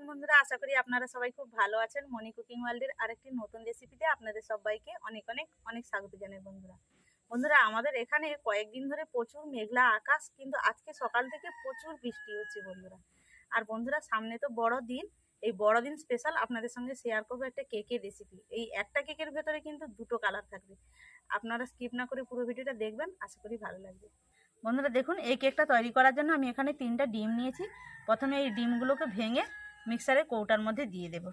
আছেন বন্ধুরা, আশা করি আপনারা সবাই খুব ভালো আছেন। মনি কুকিং ওয়ার্ল্ডের আরেকটি নতুন রেসিপিতে আপনাদের সবাইকে অনেক অনেক অনেক স্বাগত জানাই বন্ধুরা। বন্ধুরা, আমাদের এখানে কয়েকদিন ধরে প্রচুর মেঘলা আকাশ, কিন্তু আজকে সকাল থেকে প্রচুর বৃষ্টি হচ্ছে বন্ধুরা। আর বন্ধুরা, সামনে তো বড় দিন। এই বড়দিন স্পেশাল আপনাদের সঙ্গে শেয়ার করব একটা কেকের রেসিপি এই একটা কেকের ভেতরে কিন্তু দুটো কালার থাকবে। আপনারা স্কিপ না করে পুরো ভিডিওটা দেখবেন, আশা করি ভালো লাগবে। বন্ধুরা, দেখুন, এই কেকটা তৈরি করার জন্য আমি এখানে তিনটা ডিম নিয়েছি। প্রথমে এই ডিমগুলোকে ভেঙে মিক্সারে কৌটার মধ্যে দিয়ে দেব।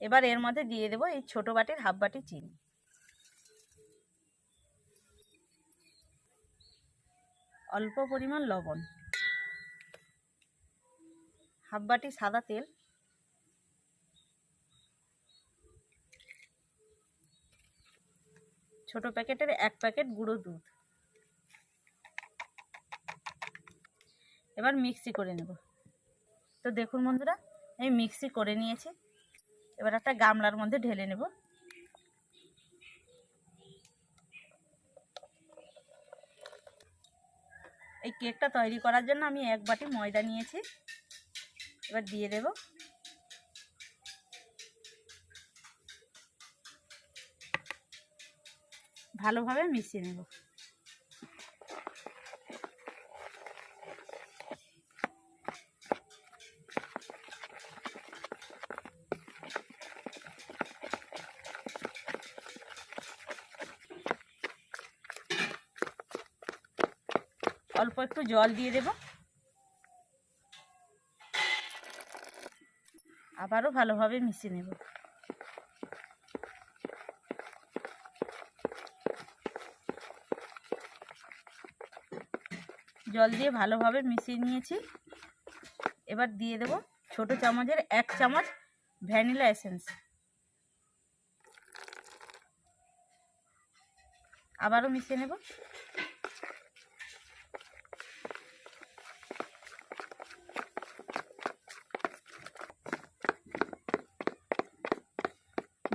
এবার এর মধ্যে দিয়ে দেব এই ছোট বাটির হাফ বাটি চিনি। অল্প পরিমাণ লবণ। হাফ বাটি সাদা তেল। ছোট প্যাকেটের এক প্যাকেট গুঁড়ো দুধ। এবার মিক্সি করে নেব। তো দেখুন বন্ধুরা আমি মিক্সি করে নিয়েছি। এবার একটা গামলার মধ্যে ঢেলে নেব। এই কেকটা তৈরি করার জন্য আমি এক বাটি ময়দা নিয়েছি। এবার দিয়ে দেব। ভালোভাবে মিশিয়ে নেব। অল্প একটু জল দিয়ে দেব। আবারও ভালোভাবে মিশিয়ে নেব। জল দিয়ে ভালোভাবে মিশিয়ে নিয়েছি। এবার দিয়ে দেব ছোট চামচের এক চামচ ভ্যানিলা এসেন্স। আবারও মিশিয়ে নেব।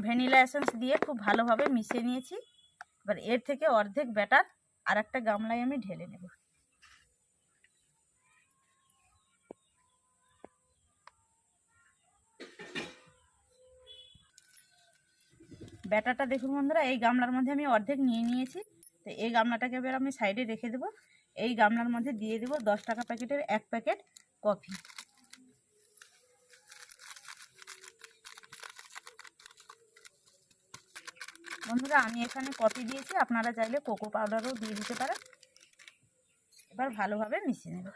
ভ্যানিলা এসেন্স দিয়ে খুব ভালোভাবে মিশিয়ে নিয়েছি। এবার এর থেকে অর্ধেক ব্যাটার আর একটা গামলায় আমি ঢেলে নেব। ব্যাটারটা দেখুন বন্ধুরা, এই গামলার মধ্যে আমি অর্ধেক নিয়ে নিয়েছি। তো এই গামলাটাকে এবার আমি সাইডে রেখে দেবো। এই গামলার মধ্যে দিয়ে দেবো দশ টাকা প্যাকেটের এক প্যাকেট কফি। বন্ধুরা, আমি এখানে কফি দিয়েছি। আপনারা চাইলে কোকো পাউডারও দিয়ে দিতে পারেন। এবার ভালোভাবে মিশিয়ে নেব।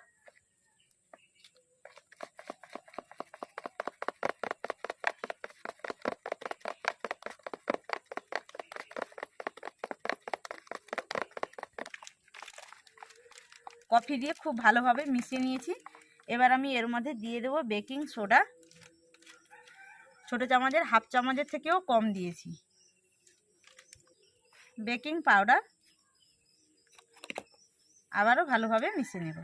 কফি দিয়ে খুব ভালোভাবে মিশিয়ে নিয়েছি। এবার আমি এর মধ্যে দিয়ে দেবো বেকিং সোডা। ছোটো চামচের, হাফ চামচের থেকেও কম দিয়েছি। বেকিং পাউডার আবারও ভালোভাবে মিশিয়ে নেব।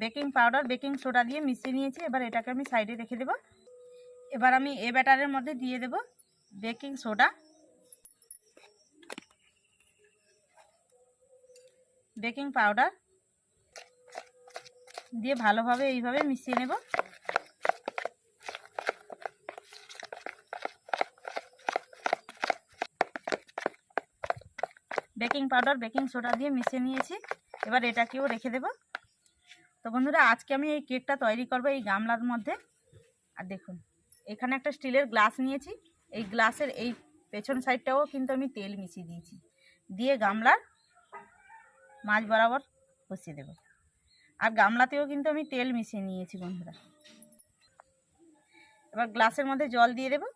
বেকিং পাউডার, বেকিং সোডা দিয়ে মিশিয়ে নিয়েছি, এবার এটাকে আমি সাইডে রেখে দেব। এবার আমি এ ব্যাটারের মধ্যে দিয়ে দেব বেকিং সোডা। বেকিং পাউডার দিয়ে ভালোভাবে এইভাবে মিশিয়ে নেব। বেকিং পাউডার, বেকিং সোডা দিয়ে মিশিয়ে নিয়েছি। এবার এটাকেও রেখে দেব। তো বন্ধুরা, আজকে আমি এই কেকটা তৈরি করব এই গামলার মধ্যে। আর দেখুন, এখানে একটা স্টিলের গ্লাস নিয়েছি। এই গ্লাসের এই পেছন সাইডটাও কিন্তু আমি তেল মিশিয়ে দিয়েছি। দিয়ে গামলার মাছ বরাবর বসিয়ে দেব। আর গামলাতেও কিন্তু আমি তেল মিশিয়ে নিয়েছি বন্ধুরা। এবার গ্লাসের মধ্যে জল দিয়ে দেবো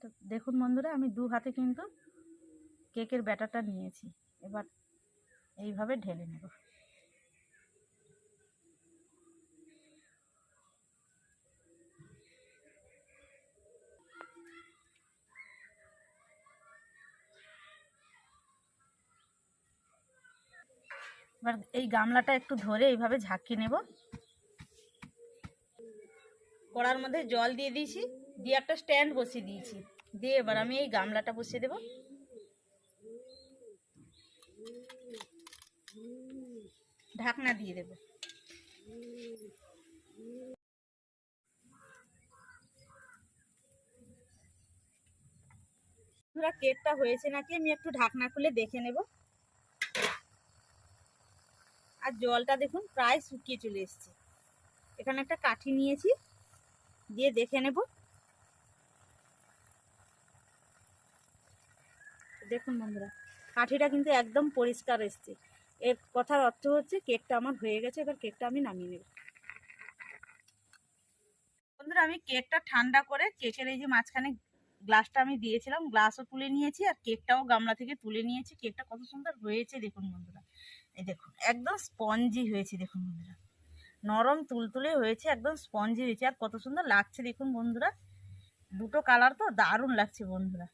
তো দেখুন বন্ধুরা, আমি দু হাতে কিন্তু কেকের ব্যাটারটা নিয়েছি। এবার এইভাবে ঢেলে নেব। এবার এই গামলাটা একটু ধরে এইভাবে ঝাঁকিয়ে নেব। কড়ার মধ্যে জল দিয়ে দিয়েছি, দিয়ে একটা স্ট্যান্ড বসিয়ে দিয়েছি। দিয়ে এবার আমি এই গামলাটা বসিয়ে দেব। ঢাকনা দিয়ে দেব। বন্ধুরা, কেকটা হয়েছে নাকি? আমি একটু ঢাকনা খুলে দেখে নেব। আর জলটা দেখুন, প্রায় শুকিয়ে চলে এসছে। এখানে একটা কাঠি নিয়েছি, দিয়ে দেখে নেব। দেখুন বন্ধুরা, কাঠিটা কিন্তু একদম পরিষ্কার এসছে। এর কথার অর্থ হচ্ছে কেকটা আমার হয়ে গেছে, এবার কেকটা আমি নামিয়ে নেব। বন্ধুরা, আমি কেকটা ঠান্ডা করে কেকের এই যে মাঝখানে গ্লাসটা আমি দিয়েছিলাম, গ্লাসও তুলে নিয়েছি আর কেকটাও গামলা থেকে তুলে নিয়েছি। কেকটা কত সুন্দর হয়েছে দেখুন বন্ধুরা। এই দেখুন, একদম স্পঞ্জি হয়েছে দেখুন বন্ধুরা। নরম তুলতুলে হয়েছে, একদম স্পঞ্জি হয়েছে। আর কত সুন্দর লাগছে দেখুন বন্ধুরা। দুটো কালার তো দারুণ লাগছে বন্ধুরা।